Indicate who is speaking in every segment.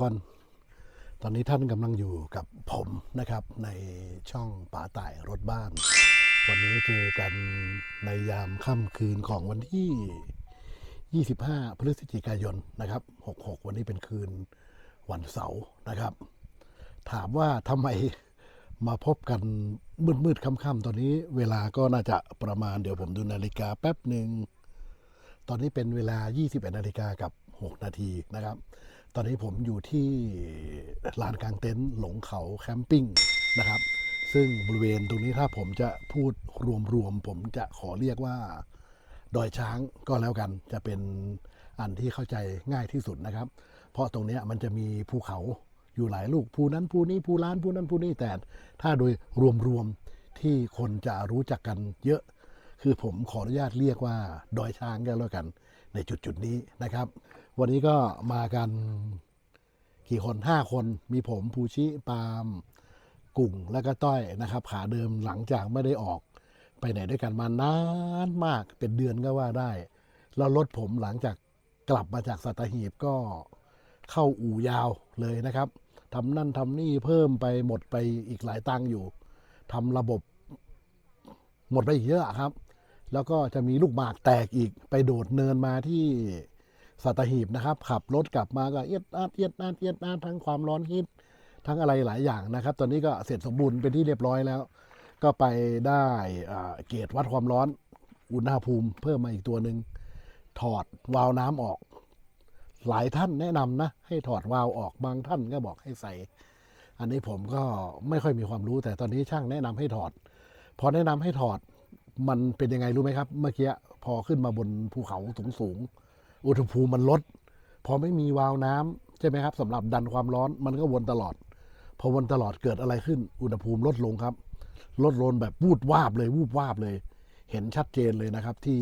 Speaker 1: ทุกคนตอนนี้ท่านกำลังอยู่กับผมนะครับ ในช่องป่าต่ายรถบ้าน วันนี้เจอกันในยามค่ำคืนของวันที่ 25 พฤศจิกายนนะครับ 66 วันนี้เป็นคืนวันเสาร์นะครับ ถามว่าทำไมมาพบกันมืดๆค่ำๆตอนนี้เวลาก็น่าจะประมาณเดี๋ยวผมดูนาฬิกาแป๊บหนึ่งตอนนี้เป็นเวลา 21นาฬิกากับ 6 นาทีนะครับ ตอนนี้ผมอยู่ที่ลานกลางเต็นท์หลงเขาแคมปิ้งนะครับ ซึ่งบริเวณตรงนี้ถ้าผมจะพูดรวมๆผมจะขอเรียกว่าดอยช้างก็แล้วกันจะเป็นอันที่เข้าใจง่ายที่สุดนะครับ เพราะตรงนี้มันจะมีภูเขาอยู่หลายลูกภูนั้นภูนี้ภูล้านภูนั้นภูนี้แต่ถ้าโดยรวมๆที่คนจะรู้จักกันเยอะ คือผมขออนุญาตเรียกว่า ดอยช้างก็แล้วกัน ในจุดๆนี้นะครับ วันนี้ก็มากันกี่คนห้าคนมีผมภูชิปาล์มกุ่งและก็ต้อยนะครับขาเดิมหลังจากไม่ได้ออกไปไหนด้วยกันมานานมากเป็นเดือนก็ว่าได้ แล้วรถผมหลังจากกลับมาจากสัตหีบก็เข้าอู่ยาวเลยนะครับทำนั่นทำนี่เพิ่มไปหมดไปอีกหลายตังอยู่ทำระบบ หมดไปอีกเยอะครับ แล้วก็จะมีลูกหมากแตกอีกไปโดดเนินมาที่ สัตหีบนะครับ ขับรถกลับมาก็เอียดอาดเอียดอาดเอียดอาดทั้งความร้อนฮิตทั้งอะไรหลายอย่างนะครับ ตอนนี้ก็เสร็จสมบูรณ์เป็นที่เรียบร้อยแล้ว ก็ไปได้เกจวัดความร้อน อุณหภูมิเพิ่มมาอีกตัวหนึ่งถอดวาล์วน้ำออก หลายท่านแนะนำนะ ให้ถอดวาล์วออกบางท่านก็บอกให้ใส่ อันนี้ผมก็ไม่ค่อยมีความรู้แต่ตอนนี้ช่างแนะนำให้ถอด พอแนะนำให้ถอดมันเป็นยังไงรู้ไหมครับ เมื่อกี้พอขึ้นมาบนภูเขาสูงสูงๆ อุณหภูมิมันลด พอไม่มีวาล์วน้ำใช่ไหมครับสำหรับดันความร้อนมันก็วนตลอด พอวนตลอดเกิดอะไรขึ้น อุณหภูมิลดลงครับ ลดลงแบบวูบวาบเลยวูบวาบเลย เห็นชัดเจนเลยนะครับ ที่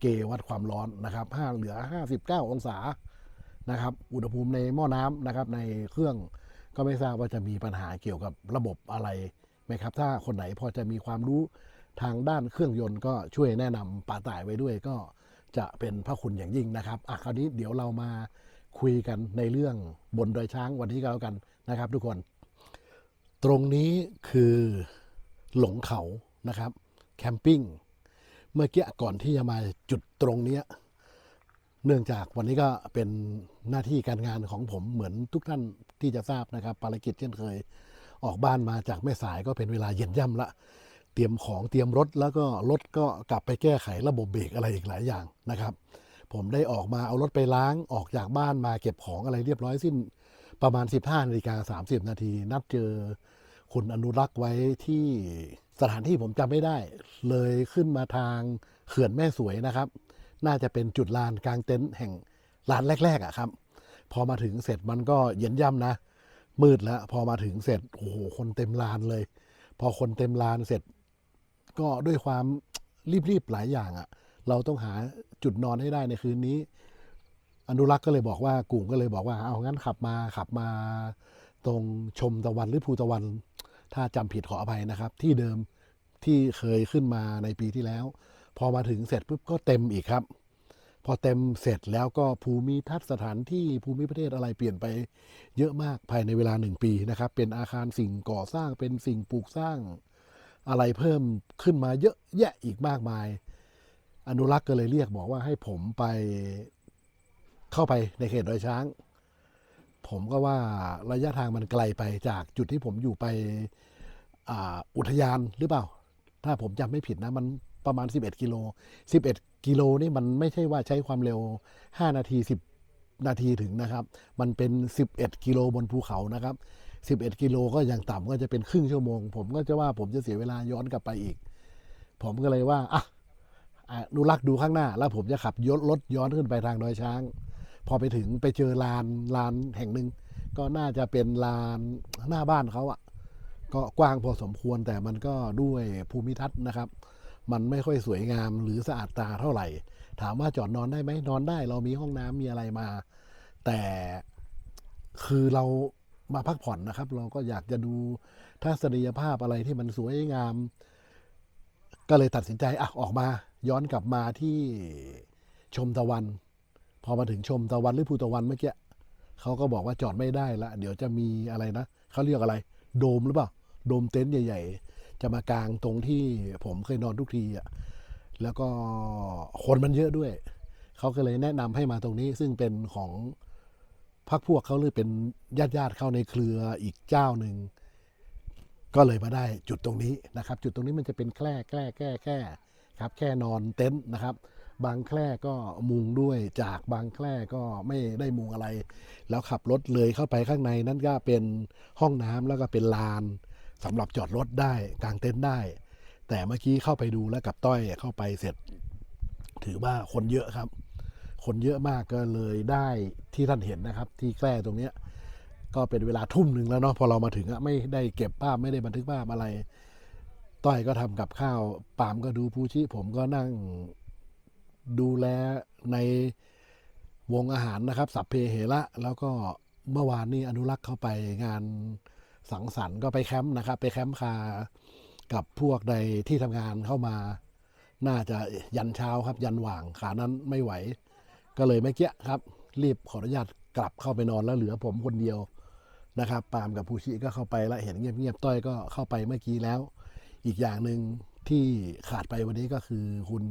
Speaker 1: เกวัดความร้อนนะครับห้าเหลือ 59 องศานะครับ อุณหภูมิในหม้อน้ำนะครับ ในเครื่องก็ไม่ทราบว่าจะมีปัญหาเกี่ยวกับระบบอะไรไหมครับ ถ้าคนไหนพอจะมีความรู้ทางด้านเครื่องยนต์ก็ช่วยแนะนำป่าต่ายไว้ด้วยก็ จะเป็นพระคุณอย่างยิ่งนะครับอะคราวนี้เดี๋ยวเรามาคุยกันในเรื่องบนดอยช้างวันนี้ก็แล้วกันนะครับ ทุกคน ตรงนี้คือหลงเขานะครับแคมปิ้งเมื่อกี้ก่อนที่จะมาจุดตรงเนี้ยเนื่องจากวันนี้ก็เป็นหน้าที่การงานของผมเหมือนทุกท่านที่จะทราบนะครับภารกิจเช่นเคย ออกบ้านมาจากแม่สายก็เป็นเวลาเย็นย่ำละ เตรียมของเตรียมรถแล้วก็รถก็กลับไปแก้ไขระบบเบรกอะไรอีกหลายอย่างนะครับ ผมได้ออกมาเอารถไปล้างออกจากบ้านมาเก็บของอะไรเรียบร้อยสิ้นประมาณ 15นาฬิกา30 นาที นัดเจอคุณอนุรักษ์ไว้ที่สถานที่ผมจำไม่ได้ เลยขึ้นมาทางเขื่อนแม่สวยนะครับ น่าจะเป็นจุดลานกลางเต็นท์แห่งลานแรกๆอะครับ พอมาถึงเสร็จมันก็เย็นย่ำนะ มืดแล้ว พอมาถึงเสร็จโอ้โหคนเต็มลานเลย พอคนเต็มลานเสร็จ ก็ด้วยความรีบๆหลายอย่างอะ่ะ เราต้องหาจุดนอนให้ได้ในคืนนี้ อนุรักษ์ก็เลยบอกว่ากลุ่มก็เลยบอกว่าเอางั้นขับมาขับมา ตรงชมตะวันหรือภูตะวัน ถ้าจำผิดขออภัยนะครับ ที่เดิมที่เคยขึ้นมาในปีที่แล้ว พอมาถึงเสร็จปุ๊บก็เต็มอีกครับ พอเต็มเสร็จแล้วก็ภูมิทัศน์สถานที่ภูมิประเทศอะไรเปลี่ยนไปเยอะมากภายในเวลาหนึ่งปีนะครับ เป็นอาคารสิ่งก่อสร้างเป็นสิ่งปลูกสร้าง อะไรเพิ่มขึ้นมาเยอะแยะอีกมากมาย อนุรักษ์ก็เลยเรียกบอกว่าให้ผมไปเข้าไปในเขตดอยช้าง ผมก็ว่าระยะทางมันไกลไปจากจุดที่ผมอยู่ไปออุทยานหรือเปล่า ถ้าผมจำไม่ผิดนะ มันประมาณ 11 กิโล 11 กิโลนี่มันไม่ใช่ว่าใช้ความเร็ว 5 นาที 10 นาทีถึงนะครับ มันเป็น 11 กิโลบนภูเขานะครับ 11 กิโลก็อย่างต่ำก็จะเป็นครึ่งชั่วโมง ผมก็จะว่าผมจะเสียเวลาย้อนกลับไปอีก ผมก็เลยว่าอะอะดูรักษ์ดูข้างหน้า แล้วผมจะขับยศรถย้อนขึ้นไปทางดอยช้าง พอไปถึงไปเจอลานลานแห่งหนึ่งก็น่าจะเป็นลานหน้าบ้านเขาอะก็กว้างพอสมควรแต่มันก็ด้วยภูมิทัศน์นะครับ มันไม่ค่อยสวยงามหรือสะอาดตาเท่าไหร่ ถามว่าจอดนอนได้ไหมนอนได้ เรามีห้องน้ำมีอะไรมา แต่คือเรา มาพักผ่อนนะครับ เราก็อยากจะดูทัศนียภาพอะไรที่มันสวยงาม ก็เลยตัดสินใจอะออกมา ย้อนกลับมาที่ชมตะวัน พอมาถึงชมตะวันหรือภูตะวันเมื่อกี้เขาก็บอกว่าจอดไม่ได้ละเดี๋ยวจะมีอะไรนะเขาเรียกอะไร โดมหรือเปล่าโดมเต็นท์ใหญ่ ๆ จะมากลางตรงที่ผมเคยนอนทุกทีอะแล้วก็คนมันเยอะด้วยเขาก็เลยแนะนำให้มาตรงนี้ซึ่งเป็นของ พักพวกเขาหรือเป็นญาติญาติเข้าในเครืออีกเจ้าหนึ่งก็เลยมาได้จุดตรงนี้นะครับ จุดตรงนี้มันจะเป็นแคร่แคร่แคร่แคร่ครับแค่นอนเต็นท์นะครับ บางแคร่ก็มุงด้วยจากบางแคร่ก็ไม่ได้มุงอะไร แล้วขับรถเลยเข้าไปข้างในนั่นก็เป็นห้องน้ำแล้วก็เป็นลานสำหรับจอดรถได้กางเต็นท์ได้ แต่เมื่อกี้เข้าไปดูแล้วกับต้อยเข้าไปเสร็จ ถือว่าคนเยอะครับ คนเยอะมากก็เลยได้ที่ท่านเห็นนะครับ ที่แคร่ตรงเนี้ยก็เป็นเวลาทุ่มหนึ่งแล้วเนาะพอเรามาถึงอะไม่ได้เก็บภาพไม่ได้บันทึกภาพอะไร ต้อยก็ทำกับข้าวปามก็ดูภูชิผมก็นั่งดูแลในวงอาหารนะครับ สัพเพเหระแล้วก็เมื่อวานนี้อนุรักษ์เข้าไปงานสังสรรค์ก็ไปแคมป์นะครับ ไปแคมป์คากับพวกในที่ทำงานเข้ามา น่าจะยันเช้าครับ ยันหว่างขานั้นไม่ไหว ก็เลยไม่เกี้ครับ รีบขออนุญาตกลับเข้าไปนอนแล้วเหลือผมคนเดียวนะครับปาล์มกับภูชิก็เข้าไปแล้วเห็นเงียบๆต้อยก็เข้าไปเมื่อกี้แล้ว อีกอย่างหนึ่งที่ขาดไปวันนี้ก็คือคุณ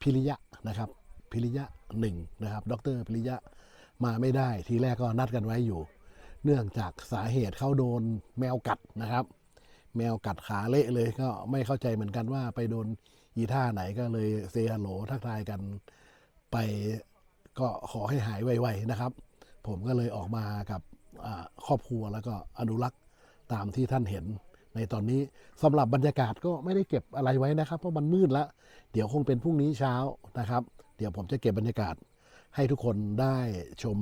Speaker 1: พิริยะนะครับ พิริยะหนึ่งนะครับ ดรพิริยะมาไม่ได้ทีแรกก็นัดกันไว้อยู่ เนื่องจากสาเหตุเขาโดนแมวกัดนะครับ แมวกัดขาเละเลยก็ไม่เข้าใจเหมือนกันว่าไปโดนอีท่าไหนก็เลยเซฮัลโหลทักทายกันไป ก็ขอให้หายไวๆนะครับ ผมก็เลยออกมากับครอบครัวแล้วก็อนุรักษ์ตามที่ท่านเห็นในตอนนี้สำหรับบรรยากาศก็ไม่ได้เก็บอะไรไว้นะครับ เพราะมันมืดแล้ว เดี๋ยวคงเป็นพรุ่งนี้เช้านะครับ เดี๋ยวผมจะเก็บบรรยากาศให้ทุกคนได้ชม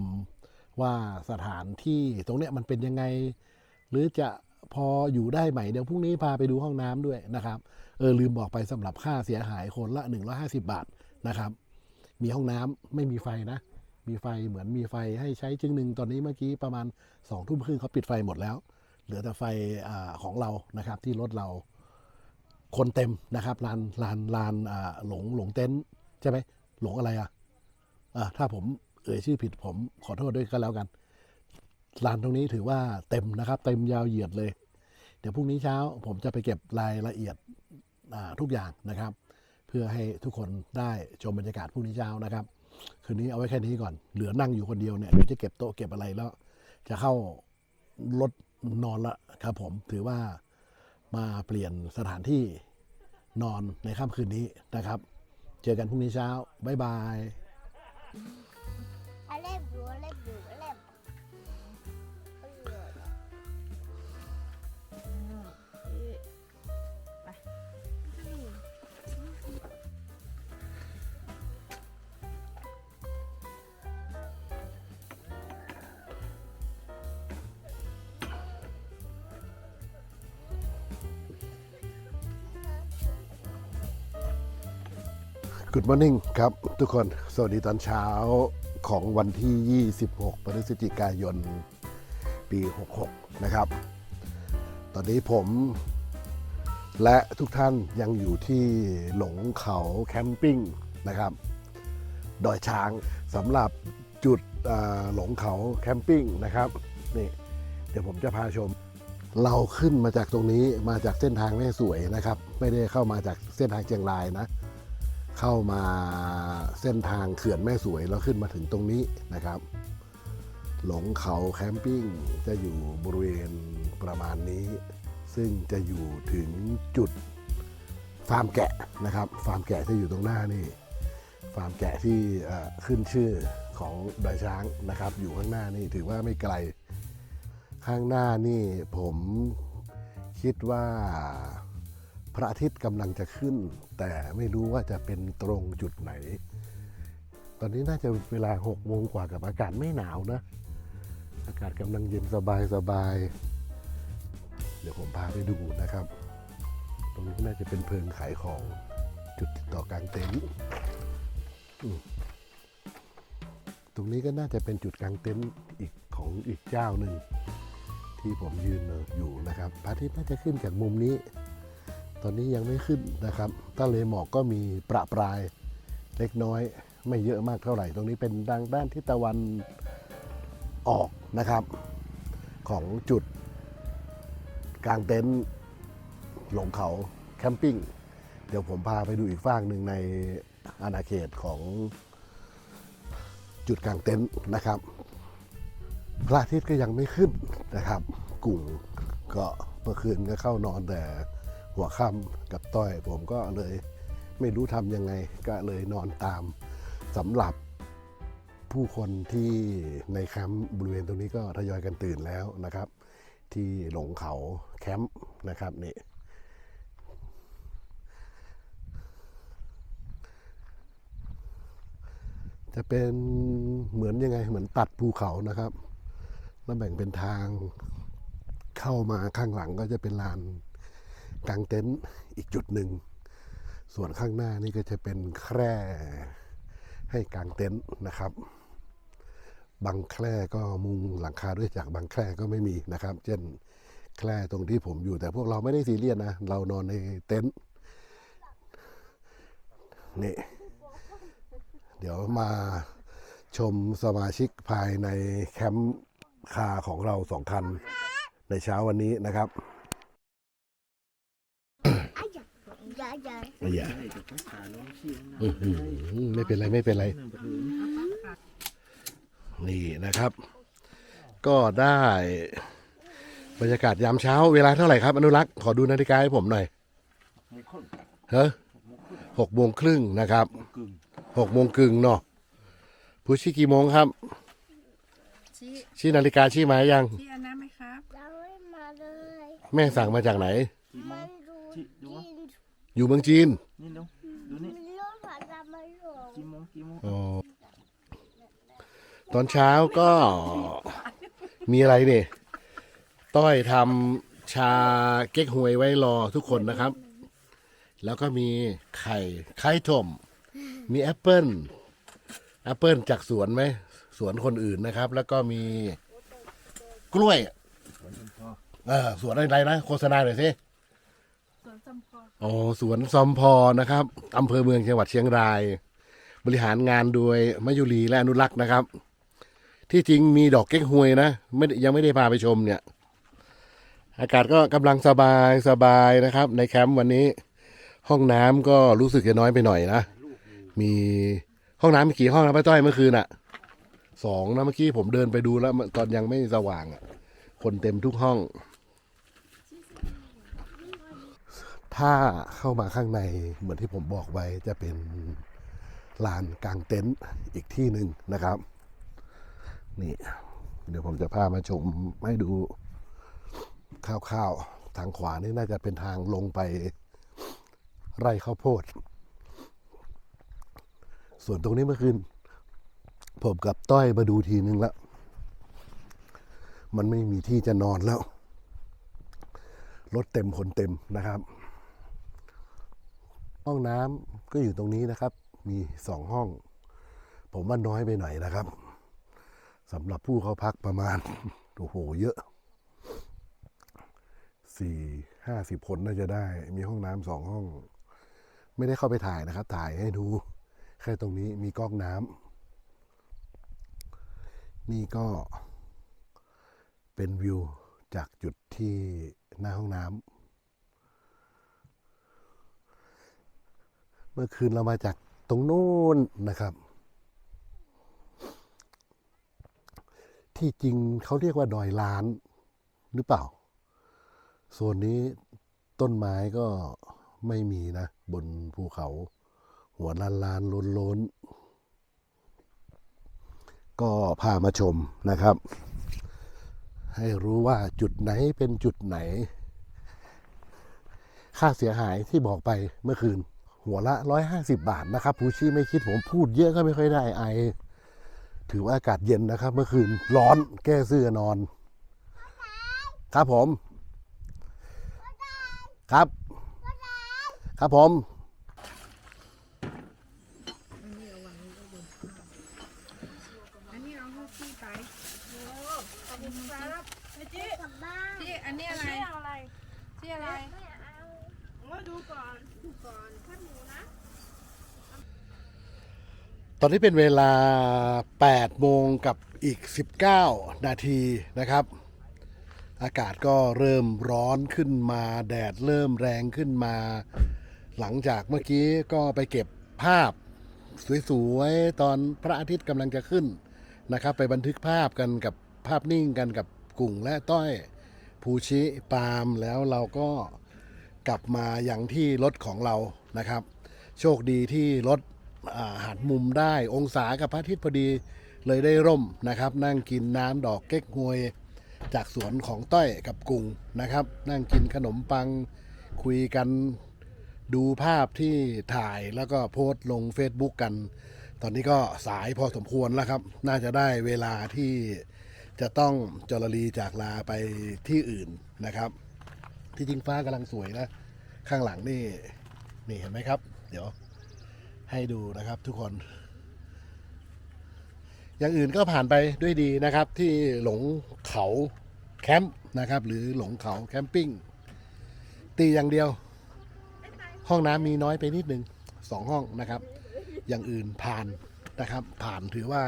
Speaker 1: ว่าสถานที่ตรงเนี้ยมันเป็นยังไง หรือจะพออยู่ได้ไหมเดี๋ยวพรุ่งนี้พาไปดูห้องน้ำด้วยนะครับ เออลืมบอกไปสำหรับค่าเสียหายคนละ 150 บาทนะครับ มีห้องน้ำไม่มีไฟนะ มีไฟเหมือนมีไฟให้ใช้จึงหนึ่งตอนนี้เมื่อกี้ประมาณสองทุ่มครึ่งเขาปิดไฟหมดแล้ว เหลือแต่ไฟอของเรานะครับที่รถเราคนเต็มนะครับลานลานลานหลงหลงเต็นท์ใช่ไหมหลงอะไรอะอ่าถ้าผมเอ่ยชื่อผิดผมขอโทษด้วยก็แล้วกันลานตรงนี้ถือว่าเต็มนะครับ เต็มยาวเหยียดเลย เดี๋ยวพรุ่งนี้เช้าผมจะไปเก็บรายละเอียดทุกอย่างนะครับ เพื่อให้ทุกคนได้ชมบรรยากาศพรุ่งนี้เช้านะครับ คืนนี้เอาไว้แค่นี้ก่อน เหลือนั่งอยู่คนเดียวเนี่ยเดี๋ยวจะเก็บโต๊ะเก็บอะไรแล้ว จะเข้ารถนอนละครับผมถือว่ามาเปลี่ยนสถานที่นอนในค่ำคืนนี้นะครับ เจอกันพรุ่งนี้เช้า บ๊ายบาย กุดมอร์นิ่งครับ ทุกคน สวัสดีตอนเช้าของวันที่ 26 พฤศจิกายน ปี 66 นะครับ ตอนนี้ผมและทุกท่านยังอยู่ที่หลงเขาแคมปิ้งนะครับ ดอยช้างสำหรับจุดหลงเขาแคมปิ้งนะครับนี่เดี๋ยวผมจะพาชม เราขึ้นมาจากตรงนี้มาจากเส้นทางแม่สวยนะครับ ไม่ได้เข้ามาจากเส้นทางเชียงรายนะ เข้ามาเส้นทางเขื่อนแม่สวยแล้วขึ้นมาถึงตรงนี้นะครับ หลงเขาแคมปิ้งจะอยู่บริเวณประมาณนี้ ซึ่งจะอยู่ถึงจุดฟาร์มแกะนะครับ ฟาร์มแกะจะอยู่ตรงหน้านี่ ฟาร์มแกะที่ขึ้นชื่อของดอยช้างนะครับ อยู่ข้างหน้านี่ถือว่าไม่ไกล ข้างหน้านี่ผมคิดว่า ระอาทิตย์กำลังจะขึ้น แต่ไม่รู้ว่าจะเป็นตรงจุดไหน ตอนนี้น่าจะเวลาหกโมงกว่ากับอากาศไม่หนาวนะ อากาศกำลังเย็นสบายสบาย เดี๋ยวผมพาไปดูนะครับ ตรงนี้น่าจะเป็นเพิงขายของจุดติดต่อกลางเต็นท์ตรงนี้ก็น่าจะเป็นจุดกลางเต็นท์อีกของอีกเจ้าหนึ่งที่ผมยืนอยู่นะครับพระอาทิตย์น่าจะขึ้นจากมุมนี้ ตอนนี้ยังไม่ขึ้นนะครับทะเลหมอกก็มีประปรายเล็กน้อยไม่เยอะมากเท่าไหร่ ตรงนี้เป็นดังด้านทิศตะวันออกนะครับ ของจุดกลางเต็นท์หลงเขาแคมปิ้ง เดี๋ยวผมพาไปดูอีกฟากหนึ่งในอาณาเขตของจุดกลางเต็นท์นะครับ พระอาทิตย์ก็ยังไม่ขึ้นนะครับ กุ่งก็เมื่อคืนก็เข้านอนแต่ หัวค่ำกับต้อย ผมก็เลยไม่รู้ทำยังไงก็เลยนอนตามสำหรับผู้คนที่ในแคมป์บริเวณตรงนี้ก็ทยอยกันตื่นแล้วนะครับ ที่หลงเขาแคมป์นะครับนี่จะเป็นเหมือนยังไงเหมือนตัดภูเขานะครับ แล้วแบ่งเป็นทางเข้ามาข้างหลังก็จะเป็นลาน กางเต็นท์อีกจุดหนึ่ง ส่วนข้างหน้านี่ก็จะเป็นแคร่ให้กางเต็นท์นะครับ บางแคร่ก็มุงหลังคาด้วยจากบางแคร่ก็ไม่มีนะครับ เช่นแคร่ตรงที่ผมอยู่แต่พวกเราไม่ได้ซีเรียสนะ เรานอนในเต็นท์นี่ เดี๋ยวมาชมสมาชิกภายในแคมป์คาของเราสองคัน ในเช้าวันนี้นะครับ
Speaker 2: อ้ายยายยาย
Speaker 1: อย่าอื้อหือไม่เป็นไรไม่เป็นไร นี่นะครับ ก็ได้บรรยากาศยามเช้าเวลาเท่าไหร่ครับอนุรักษ์ขอดูนาฬิกาให้ผมหน่อยเฮ้หกโมงครึ่งนะครับหกโมงกึ่งเนาะผู้ชี้กี่โมงครับ
Speaker 3: ชี้
Speaker 1: ชี้นาฬิกาชี้มายัง
Speaker 3: ชี้อันนั้นไหมครับ
Speaker 2: ยังไม่มาเลย
Speaker 1: แม่สั่งมาจากไหน
Speaker 2: มันดู
Speaker 4: จิดู
Speaker 2: จี
Speaker 4: วะ
Speaker 2: น
Speaker 1: อยู่เมืองจีน
Speaker 4: นี่ดูดูนี่
Speaker 2: มันรู้ภาษาไม่รู้
Speaker 4: กี่โมงกี่โมง
Speaker 1: อ๋อ ตอนเช้าก็มีอะไรเนี่ย ต้อยทำชาเก๊กฮวยไว้รอทุกคนนะครับ แล้วก็มีไข่ไข่ถม มีแอปเปิลแอปเปิลจากสวนไหม สวนคนอื่นนะครับ แล้วก็มีกล้วย เออสวนอะไรนะ โฆษณาหน่อยสิ
Speaker 3: สวน สมพร
Speaker 1: อ๋อสวนซอมพอนะครับอำเภอเมืองจังหวัดเชียงราย บริหารงานโดยมยุรีและอนุรักษ์นะครับ ที่จริงมีดอกเก๊กฮวยนะไม่ยังไม่ได้พาไปชมเนี่ย อากาศก็กำลังสบายสบายนะครับ ในแคมป์วันนี้ ห้องน้ำก็รู้สึกจะน้อยไปหน่อยนะมีห้องน้ำมีกี่ห้องนะป้าจ้อยเมื่อคืนอะสองนะเมื่อกี้ผมเดินไปดูแล้วตอนยังไม่สว่างอะคนเต็มทุกห้อง ถ้าเข้ามาข้างในเหมือนที่ผมบอกไว้จะเป็นลานกลางเต็นท์อีกที่หนึ่งนะครับ นี่ เดี๋ยวผมจะพามาชมให้ดูคร่าวๆทางขวานี่น่าจะเป็นทางลงไปไร่ข้าวโพด ส่วนตรงนี้เมื่อคืนผมกับต้อยมาดูทีนึงแล้ว มันไม่มีที่จะนอนแล้ว รถเต็มคนเต็มนะครับ ห้องน้ำก็อยู่ตรงนี้นะครับ มีสองห้อง ผมว่าน้อยไปหน่อยนะครับสำหรับผู้เขาพักประมาณโอ้โหเยอะสี่ห้าสิบคนน่าจะได้ มีห้องน้ำสองห้อง ไม่ได้เข้าไปถ่ายนะครับ ถ่ายให้ดู แค่ตรงนี้มีก๊อกน้ำนี่ก็เป็นวิวจากจุดที่หน้าห้องน้ำ มื่อคืนเรามาจากตรงนู้นนะครับ ที่จริงเขาเรียกว่าดอยล้านหรือเปล่าโซนนี้ต้นไม้ก็ไม่มีนะ บนภูเขา หัวล้านล้านล้นล้นก็พามาชมนะครับ ให้รู้ว่าจุดไหนเป็นจุดไหน ค่าเสียหายที่บอกไปเมื่อคืน หัวละ 150 บาทนะครับผู้ชี้ไม่คิดผมพูดเยอะก็ไม่ค่อยได้ไอ ถือว่าอากาศเย็นนะครับ เมื่อคืนร้อนแก้เสื้อนอน ครับผม ครับ ครับผม
Speaker 3: อันนี้เอาเข้าที่ไป
Speaker 2: ขอบคุณครับกลับบ้าน
Speaker 3: ที่อันนี้อะไรอะไรที่อะไร
Speaker 2: ไม่เอา
Speaker 3: ดูก่อนดูก่อนถ้าหมูนะ
Speaker 1: ตอนนี้เป็นเวลา 8 โมงกับอีก 19 นาทีนะครับ อากาศก็เริ่มร้อนขึ้นมา แดดเริ่มแรงขึ้นมา หลังจากเมื่อกี้ก็ไปเก็บภาพ สวยๆ ตอนพระอาทิตย์กำลังจะขึ้นนะครับ ไปบันทึกภาพกันกับภาพนิ่งกันกับกุ่งและต้อย ภูชิปาล์มแล้วเราก็ กลับมาอย่างที่รถของเรานะครับ โชคดีที่รถหันมุมได้องศากับพระอาทิตย์พอดีเลยได้ร่มนะครับ นั่งกินน้ำดอกเก๊กฮวย จากสวนของต้อยกับกุงนะครับ นั่งกินขนมปังคุยกันดูภาพที่ถ่ายแล้วก็โพสต์ลง Facebook กัน ตอนนี้ก็สายพอสมควรแล้วครับ น่าจะได้เวลาที่จะต้องจรลีจากลาไปที่อื่นนะครับ ที่จริงฟ้ากำลังสวยนะ ข้างหลังนี่นี่เห็นไหมครับ เดี๋ยวให้ดูนะครับทุกคน อย่างอื่นก็ผ่านไปด้วยดีนะครับ ที่หลงเขาแคมป์นะครับ หรือหลงเขาแคมปิ้งตีอย่างเดียว ห้องน้ำมีน้อยไปนิดนึงสองห้องนะครับ อย่างอื่นผ่านนะครับ ผ่านถือว่า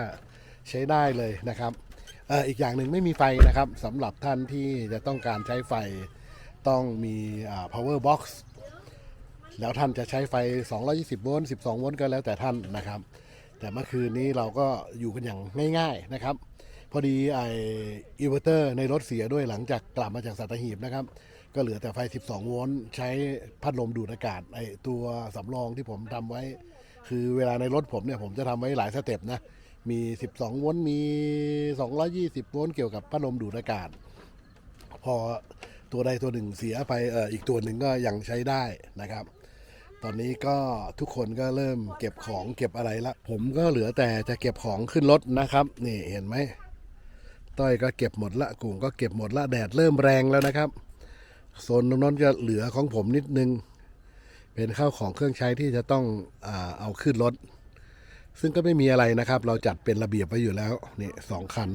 Speaker 1: ใช้ได้เลยนะครับอ่ออีกอย่างหนึ่งไม่มีไฟนะครับสำหรับท่านที่จะต้องการใช้ไฟ ต้องมี power box แล้วท่านจะใช้ไฟ 220 โวลต์ 12 โวลต์ก็แล้วแต่ท่านนะครับ แต่เมื่อคืนนี้เราก็อยู่กันอย่างง่าย ๆนะครับ พอดีไออินเวอร์เตอร์ในรถเสียด้วยหลังจากกลับมาจากสัตหีบนะครับ ก็เหลือแต่ไฟ 12 โวลต์ ใช้พัดลมดูดอากาศไอตัวสำรองที่ผมทำไว้ คือเวลาในรถผมเนี่ยผมจะทำไว้หลายสเต็ปนะ มี 12 โวลต์ มี 220 โวลต์เกี่ยวกับพัดลมดูดอากาศ พอ ตัวใดตัวหนึ่งเสียไปเอออีกตัวหนึ่งก็ยังใช้ได้นะครับ ตอนนี้ก็ทุกคนก็เริ่มเก็บของเก็บอะไรละ ผมก็เหลือแต่จะเก็บของขึ้นรถนะครับ นี่เห็นไหมต้อยก็เก็บหมดละกุ่งก็เก็บหมดละแดดเริ่มแรงแล้วนะครับโซนตรงนั้นจะเหลือของผมนิดนึง เป็นข้าวของเครื่องใช้ที่จะต้องอเอาขึ้นรถ ซึ่งก็ไม่มีอะไรนะครับ เราจัดเป็นระเบียบไว้อยู่แล้วนี่สองคัน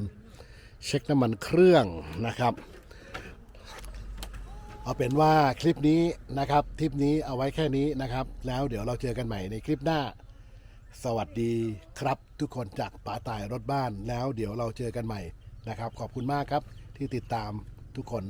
Speaker 1: เช็คน้ำมันเครื่องนะครับ เอาเป็นว่าคลิปนี้นะครับคลิปนี้เอาไว้แค่นี้นะครับ แล้วเดี๋ยวเราเจอกันใหม่ในคลิปหน้า สวัสดีครับทุกคนจากป๋าตายรถบ้านแล้วเดี๋ยวเราเจอกันใหม่นะครับ ขอบคุณมากครับที่ติดตามทุกคน